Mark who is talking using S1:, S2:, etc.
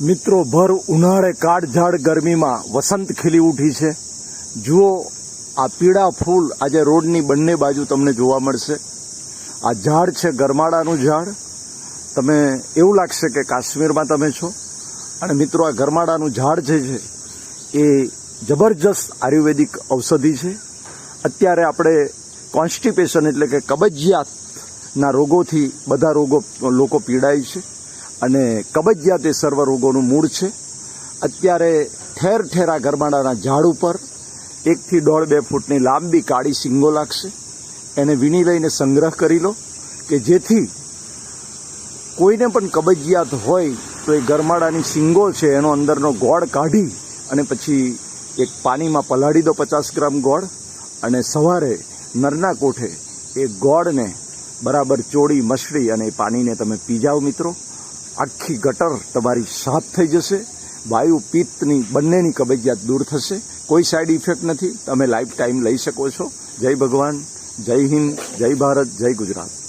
S1: મિત્રો, ભર ઉનાળે કાળઝાળ ગરમીમાં વસંત ખીલી ઉઠી છે. જુઓ, આ પીળા ફૂલ આજે રોડની બંને બાજુ તમને જોવા મળશે. આ ઝાડ છે ગરમાળાનું ઝાડ. તમે એવું લાગશે કે કાશ્મીરમાં તમે છો. અને મિત્રો, આ ગરમાળાનું ઝાડ જે છે, એ જબરજસ્ત આયુર્વેદિક ઔષધિ છે. અત્યારે આપણે કોન્સ્ટિપેશન એટલે કે કબજિયાતના રોગોથી બધા રોગો લોકો પીડાય છે. અને કબજિયાત એ સર્વ રોગોનું મૂળ છે. અત્યારે ઠેર ઠેર ગરમાડાના ઝાડ ઉપર એકથી દોઢ બે ફૂટની લાંબી કાળી સિંગો લાગશે. એને વીણી લઈને સંગ્રહ કરી લો કે જેથી કોઈને પણ કબજિયાત હોય તો એ ગરમાડાની સિંગો છે એનો અંદરનો ગોળ કાઢી અને પછી એક પાણીમાં પલાળી દો પચાસ ગ્રામ ગોળ અને સવારે નરના કોઠે એ ગોળને બરાબર ચોળી, મસળી અને એ પાણીને તમે પી જાઓ મિત્રો. આખી ગટર તમારી સાફ થઈ જશે. વાયુ પિત્તની બંનેની કબજિયાત દૂર થશે. કોઈ સાઈડ ઇફેક્ટ નથી. તમે લાઈફ ટાઈમ લઈ શકો છો. જય ભગવાન. જય હિન્દ. જય ભારત. જય ગુજરાત.